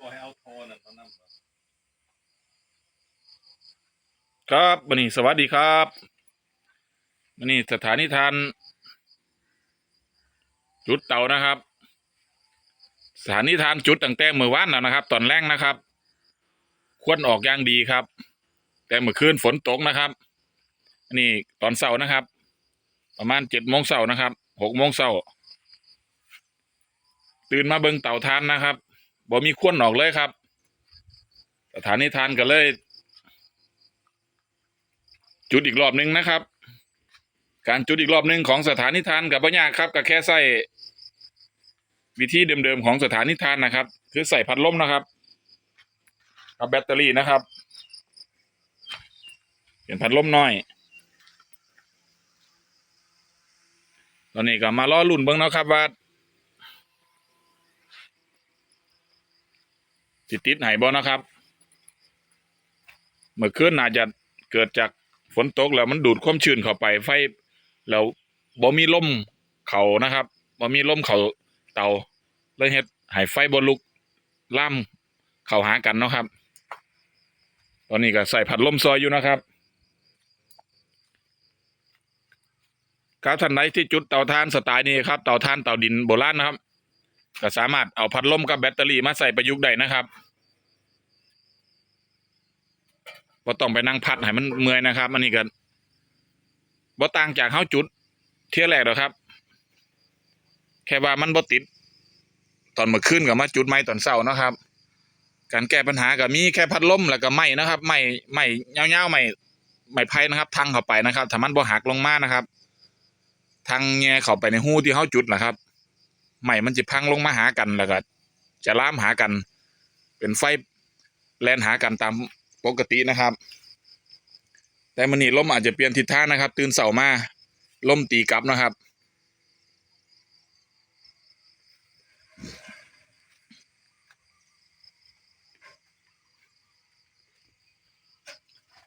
บอกให้เอาทนน่ะตอนนั้นครับวันนี้สวัสดีครับวันนี้สถานีทานจุดเตานะครับ สถานีทานจุดตั้งแต่เมื่อวานแล้วนะครับ ตอนแรกนะครับ ควรออกอย่างดีครับ แต่เมื่อคืนฝนตกนะครับนนี้ตอนเสาร์นะครับ ประมาณเจ็ดโมงเสาร์นะครับหกโมงเสาร์ตื่นมาเบิ่งเต่าทานนะครับ บ่มีควนออกเลยครับ สถานีทานก็เลย จุดอีกรอบหนึ่งนะครับ การจุดอีกรอบหนึ่งของสถานีทานกับปัญญากครับก็แค่ใส่วิธีเดิมๆของสถานีทานนะครับ คือใส่พัดลมนะครับกับแบตเตอรี่นะครับเป็นพัดลมน้อย ตอนนี้ก็มาล้อลุ่นเบิ้งนะครับว่า ติดติดไหนบ่นะครับ เมื่อคืนน่าจะเกิดจากฝนตกแล้วมันดูดความชื้นเข้าไป ไฟแล้วบ่มีลมเขานะครับบ่มีลมเขาเตาเลยเฮ็ดให้ไฟบ่ลุกล่ามเข้าหากันเนาะครับ ตอนนี้ก็ใส่พัดลมซอยอยู่นะครับครับท่านใดที่จุดเตาถ่านสไตล์นี้ครับเตาถ่านเตาดินโบราณนะครับ ก็สามารถเอาพัดลมกับแบตเตอรี่มาใส่ประยุกต์ได้นะครับ บ่ต้องไปนั่งพัดให้มันเมื่อยนะครับ อันนี้ก็บ่ต่างจากเฮาจุด เที่ยแรกหรอกครับ แค่ว่ามันบ่ติด ตอนเมื่อคืนก็มาจุดไม้ตอนเช้านะครับ การแก้ปัญหาก็มีแค่พัดลมแล้วก็ไม้นะครับไม้ไม้ยาวๆไม้ไม้ไผ่นะครับทังเข้าไปนะครับถ้ามันบ่หักลงมานะครับ ทางแง่เข้าไปในหูที่เฮาจุดนะครับไม้มันจะพังลงมาหากันแล้วก็จะล้ามหากัน เป็นไฟแลนหากันตาม ปกตินะครับ แต่มันนี่ลมอาจจะเปลี่ยนทิศทางนะครับ ตื่นเสามาลมตีกลับนะครับ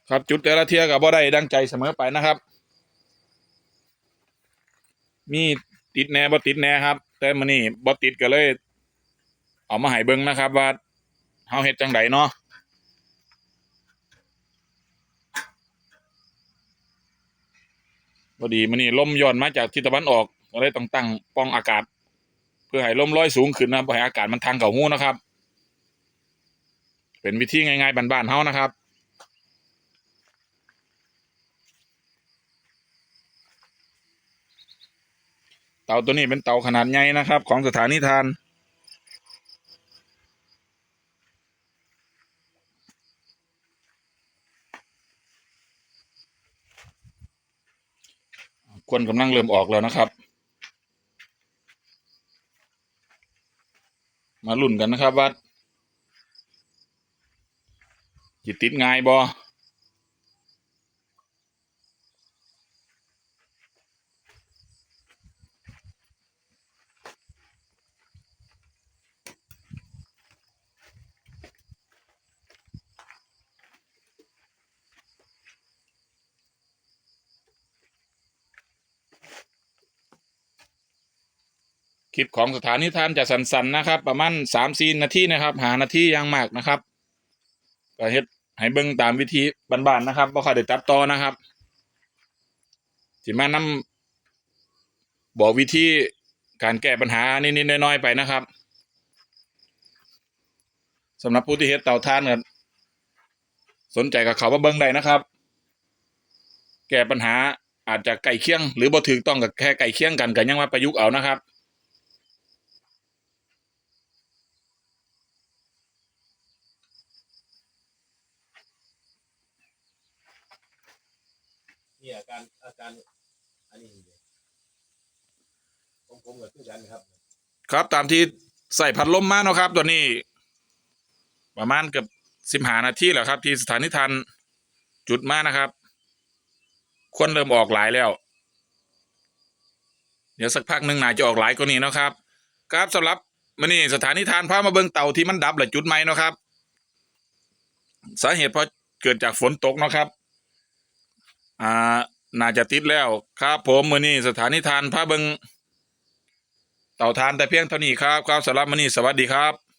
ครับจุดแต่ละเทียกับบ่ได้ดังใจเสมอไปนะครับ มีติดแน่บ่ติดแน่ครับ แต่มันนี่บ่ติดก็เลย เอามาให้เบิ่งนะครับ ว่าเฮาเฮ็ดจังไดเนาะ พอดีมันนี่ลมย้อนมาจากทิศตะวันออกก็เลยต้องตั้งป้องอากาศ เพื่อให้ลมลอยสูงขึ้นนะเพื่อให้อากาศมันทางเข่าหูนะครับ เป็นวิธีง่ายๆบ้านๆเฮานะครับเตาตัวนี้เป็นเตาขนาดใหญ่นะครับ ของสถานีทาน ควนกำลังเริ่มออกแล้วนะครับ มาลุ่นกันนะครับว่าจิตติดง่ายบอ คลิปของสถานีทานจะสั้นๆนะครับ ประมาณสามสี่นาทีนะครับ หานาทียังมากนะครับก็เฮ็ดให้เบิ่งตามวิธีบ้านๆนะครับบ่ค่อยได้ตัดต่อนะครับสิมานำบอกวิธีการแก้ปัญหานิดๆน้อยๆไปนะครับสำหรับผู้ที่เฮ็ดเตาถ่านก็สนใจกับเขาว่าเบิ่งได้นะครับ แก้ปัญหาอาจจะไก่เคียง หรือบ่ถูกต้องกับแค่ไก่เคียงกันก็ยังว่าประยุกต์เอานะครับ นี่อาการอาการอันนี้ผมผมก็คือกันครับ ครับตามที่ใส่พัดลมมาเนาะครับ ตัวนี้ ประมาณเกือบสิบหานาทีแล้วครับ ที่สถานีทันจุดมานะครับควนเริ่มออกหลายแล้ว เดี๋ยวสักพักหนึ่งน่าจะออกหลายกว่านี้เนาะครับ ครับสำหรับมันนี่สถานีทานพามาเบิงเต่าที่มันดับและจุดไหมเนาะครับ สาเหตุเพราะเกิดจากฝนตกเนาะครับ อ่าน่าจะติดแล้วครับ ผมมือนี้สถานีทานพาเบิงเต่าทานแต่เพียงเท่านี้ครับครับสำหรับมือนี้สวัสดีครับ